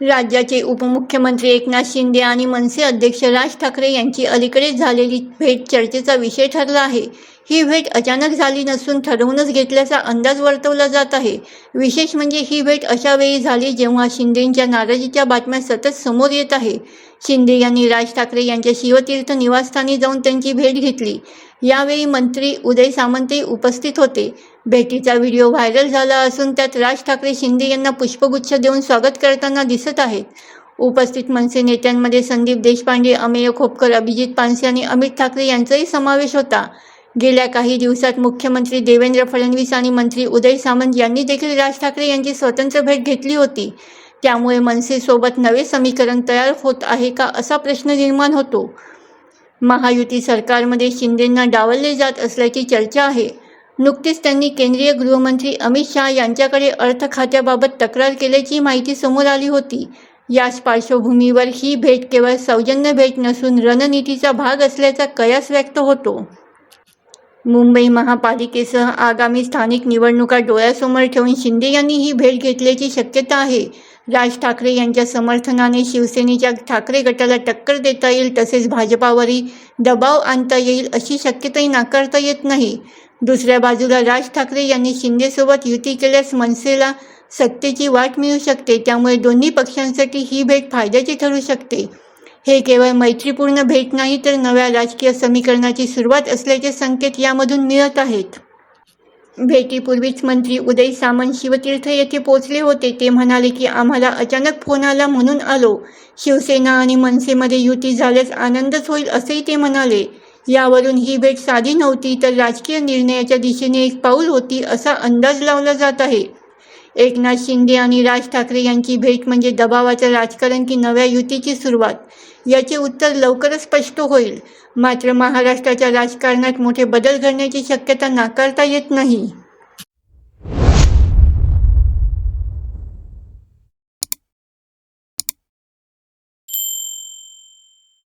राज्याचे उपमुख्यमंत्री एकनाथ शिंदे आणि मनसे अध्यक्ष राज ठाकरे यांची अलीकडेच झालेली भेट चर्चेचा विषय ठरला आहे. ही भेट अचानक झाली नसून ठरवूनच घेतल्याचा अंदाज वर्तवला जात आहे. विशेष म्हणजे ही भेट अशा वेळी झाली जेव्हा शिंदेंच्या नाराजीच्या बातम्या सतत समोर येत आहे. शिंदे यांनी राज ठाकरे यांच्या शिवतीर्थ निवासस्थानी जाऊन त्यांची भेट घेतली. यावेळी मंत्री उदय सामंतही उपस्थित होते. भेटीचा व्हिडिओ व्हायरल झाला असून त्यात राज ठाकरे शिंदे यांना पुष्पगुच्छ देऊन स्वागत करताना दिसत आहेत उपस्थित मनसे नेत्यांमध्ये संदीप देशपांडे अमेय खोपकर अभिजित पानसे आणि अमित ठाकरे यांचाही समावेश होता. गेल्या काही दिवसात मुख्यमंत्री देवेंद्र फडणवीस आणि मंत्री उदय सामंत यांनी देखील राज ठाकरे यांची स्वतंत्र भेट घेतली होती. त्यामुळे मनसेसोबत नवे समीकरण तयार होत आहे का असा प्रश्न निर्माण होतो. महायुती सरकारमध्ये शिंदेंना डावलले जात असल्याची चर्चा आहे. नुकतीच त्यांनी केंद्रीय गृहमंत्री अमित शहा यांच्याकडे अर्थ खात्याबाबत तक्रार केल्याची माहिती समोर आली होती. याच पार्श्वभूमीवर ही भेट केवळ सौजन्य भेट नसून रणनीतीचा भाग असल्याचा कयास व्यक्त होतो. मुंबई महापालिकेसह आगामी स्थानिक निवडणुका डोळ्यासमोर ठेवून शिंदे यांनी ही भेट घेतल्याची शक्यता आहे. राज ठाकरे यांच्या समर्थनाने शिवसेनेच्या ठाकरे गटाला टक्कर देता येईल तसेच भाजपावरही दबाव आणता येईल अशी शक्यताही नाकारता येत नाही. दुसऱ्या बाजूला राज ठाकरे यांनी शिंदेसोबत युती केल्यास मनसेला सत्तेची वाट मिळू शकते त्यामुळे दोन्ही पक्षांसाठी ही भेट फायद्याची ठरू शकते. हे केवळ मैत्रीपूर्ण भेट नाही तर नव्या राजकीय समीकरणाची सुरुवात असल्याचे संकेत यामधून मिळत आहेत. भेटीपूर्वीच मंत्री उदय सामंत शिवतीर्थ येथे पोहोचले होते. ते म्हणाले की आम्हाला अचानक फोन आला म्हणून आलो. शिवसेना आणि मनसेमध्ये युती झाल्यास आनंदच होईल असेही ते म्हणाले. यावरून ही भेट साधी नव्हती तर राजकीय निर्णयाच्या दिशेने एक पाऊल होती असा अंदाज लावला जात आहे. एकनाथ शिंदे आणि राज ठाकरे यांची भेट म्हणजे दबावाचं राजकारण की नव्या युतीची सुरुवात? याचे उत्तर लवकरच स्पष्ट होईल. मात्र महाराष्ट्राच्या राजकारणात मोठे बदल घडण्याची शक्यता नाकारता येत नाही.